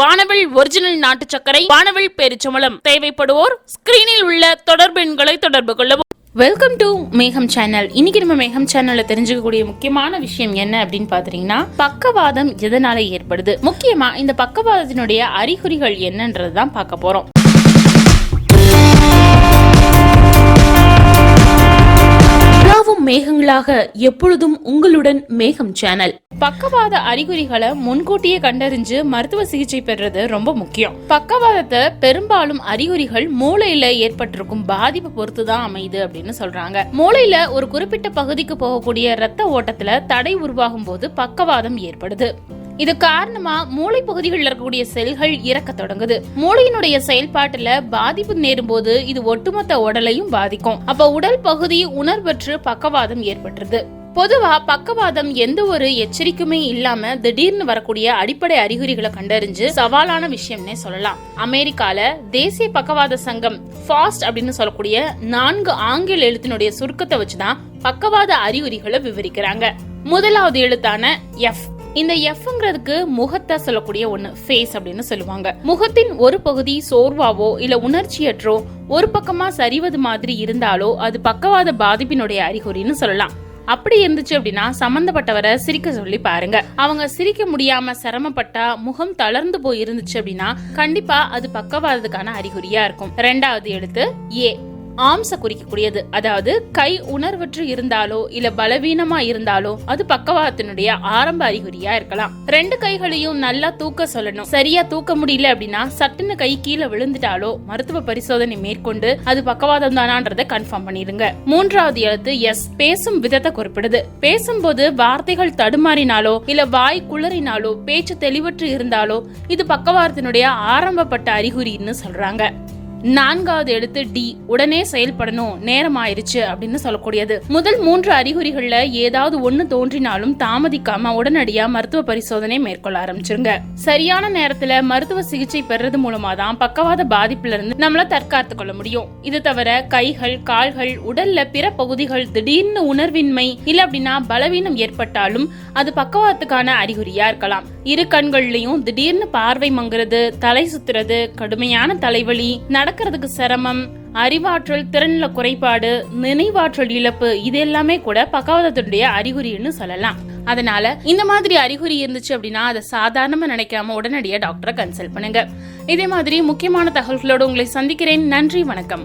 வானவில் ஒரிஜினல் நாட்டு சர்க்கரை வானவில் பேரிச்சம்பளம் தேவைப்படுவோர் ஸ்கிரீனில் உள்ள தொடர்பு எண்களை தொடர்பு கொள்ளவும். வெல்கம் டு மேகம் சேனல் இன்னைக்கு நம்ம மேகம் சேனல்ல தெரிஞ்சுக்கக்கூடிய முக்கியமான விஷயம் என்ன அப்படின்னு பாத்தீங்கன்னா பக்கவாதம் எதனால ஏற்படுது? முக்கியமா இந்த பக்கவாதத்தினுடைய அறிகுறிகள் என்னன்றதுதான் பார்க்க போறோம். மேகங்களாக எப்பொழுதும் உங்களுடன் மேகம் சேனல் பக்கவாத அறிகுறிகளை முன்கூட்டியே கண்டறிஞ்சு மருத்துவ சிகிச்சை பெறுறது ரொம்ப முக்கியம். பக்கவாதத்தை பெரும்பாலும் அறிகுறிகள் மூளையில ஏற்பட்டிருக்கும் பாதிப்பு பொறுத்து தான் அமையுது அப்படின்னு சொல்றாங்க. மூளையில ஒரு குறிப்பிட்ட பகுதிக்கு போகக்கூடிய ரத்த ஓட்டத்துல தடை உருவாகும் போது பக்கவாதம் ஏற்படுது. இது காரணமா மூளை பகுதிகளில் இருக்கக்கூடிய செல்கள் இறக்க தொடங்குது. மூளையினுடைய செயல்பாட்டுல பாதிப்பு நேரும் போது இது ஒட்டுமொத்த உடலையும் பாதிக்கும். அப்ப உடல் பகுதி உணர்வற்று பக்கவாதம் ஏற்பட்டுருது. பொதுவா பக்கவாதம் எந்த ஒரு எச்சரிக்கையுமே இல்லாம திடீர்னு வரக்கூடிய அடிப்படை அறிகுறிகளை கண்டறிஞ்சு சவாலான விஷயம்னே சொல்லலாம். அமெரிக்கால தேசிய பக்கவாத சங்கம் ஃபாஸ்ட் அப்படின்னு சொல்லக்கூடிய நான்கு ஆங்கில எழுத்தினுடைய சுருக்கத்தை வச்சுதான் பக்கவாத அறிகுறிகளை விவரிக்கிறாங்க. முதலாவது எழுத்தான எஃப் இந்த எஃப்ங்கிறதுக்கு முகத்தை சொல்லக்கூடிய ஒண்ணு ஃபேஸ் அப்படின்னு சொல்லுவாங்க. முகத்தின் ஒரு பகுதி சோர்வாவோ இல்ல உணர்ச்சியற்றோ ஒரு பக்கமா சரிவது மாதிரி இருந்தாலோ அது பக்கவாத பாதிப்பினுடைய அறிகுறின்னு சொல்லலாம். அப்படி இருந்துச்சு அப்படின்னா சம்பந்தப்பட்டவரை சிரிக்க சொல்லி பாருங்க. அவங்க சிரிக்க முடியாம சிரமப்பட்டா முகம் தளர்ந்து போய் இருந்துச்சு அப்படின்னா கண்டிப்பா அது பக்கவாதத்துக்கான அறிகுறியா இருக்கும். ரெண்டாவது எழுத்து ஏ ஆம்ஸ குறிக்கக்கூடியது அதாவது கை உணர்வற்று இருந்தாலோ இல்ல பலவீனமா இருந்தாலோ அது பக்கவாதத்தினுடைய ஆரம்ப அறிகுறியா இருக்கலாம். ரெண்டு கைகளையும் நல்லா தூக்க சொல்லணும். சரியா தூக்க முடியல அப்படின்னா சட்டுன்னு கை கீழே விழுந்துட்டாலோ மருத்துவ பரிசோதனை மேற்கொண்டு அது பக்கவாதம் தானான்றதை கன்ஃபார்ம் பண்ணிருங்க. மூன்றாவது எழுத்து எஸ் பேசும் விதத்தை குறிப்பிடுது. பேசும்போது வார்த்தைகள் தடுமாறினாலோ இல்ல வாய் குளறினாலோ பேச்சு தெளிவற்று இருந்தாலோ இது பக்கவாதத்தினுடைய ஆரம்பப்பட்ட அறிகுறின்னு சொல்றாங்க. நான்காவது எழுத்து டி உடனே செயல்படணும் நேரம் ஆயிருச்சு அப்படின்னு சொல்லக்கூடியது. முதல் மூன்று அறிகுறிகள்ல ஏதாவது ஒண்ணு தோன்றினாலும் தாமதிக்காம உடனடியா மருத்துவ பரிசோதனை மேற்கொள்ள ஆரம்பிச்சிருங்க. சரியான நேரத்துல மருத்துவ சிகிச்சை பெறது மூலமா தான் பக்கவாத பாதிப்புல இருந்து நம்மள தற்காத்து கொள்ள முடியும். இது தவிர கைகள் கால்கள் உடல்ல பிற பகுதிகள் திடீர்னு உணர்வின்மை இல்ல அப்படின்னா பலவீனம் ஏற்பட்டாலும் அது பக்கவாத்துக்கான அறிகுறியா இருக்கலாம். இரு கண்கள்லயும் திடீர்னு பார்வை மங்குறது தலை சுத்துறது கடுமையான தலைவலி நடக்கிறதுக்கு சிரமம் அறிவாற்றல் திறன்ல குறைபாடு நினைவாற்றல் இழப்பு இது எல்லாமே கூட பக்கவாதத்தினுடைய அறிகுறின்னு சொல்லலாம். அதனால இந்த மாதிரி அறிகுறி இருந்துச்சு அப்படின்னா அதை சாதாரணமா நினைக்காம உடனடியாக டாக்டரை கன்சல்ட் பண்ணுங்க. இதே மாதிரி முக்கியமான தகவல்களோடு உங்களை சந்திக்கிறேன். நன்றி வணக்கம்.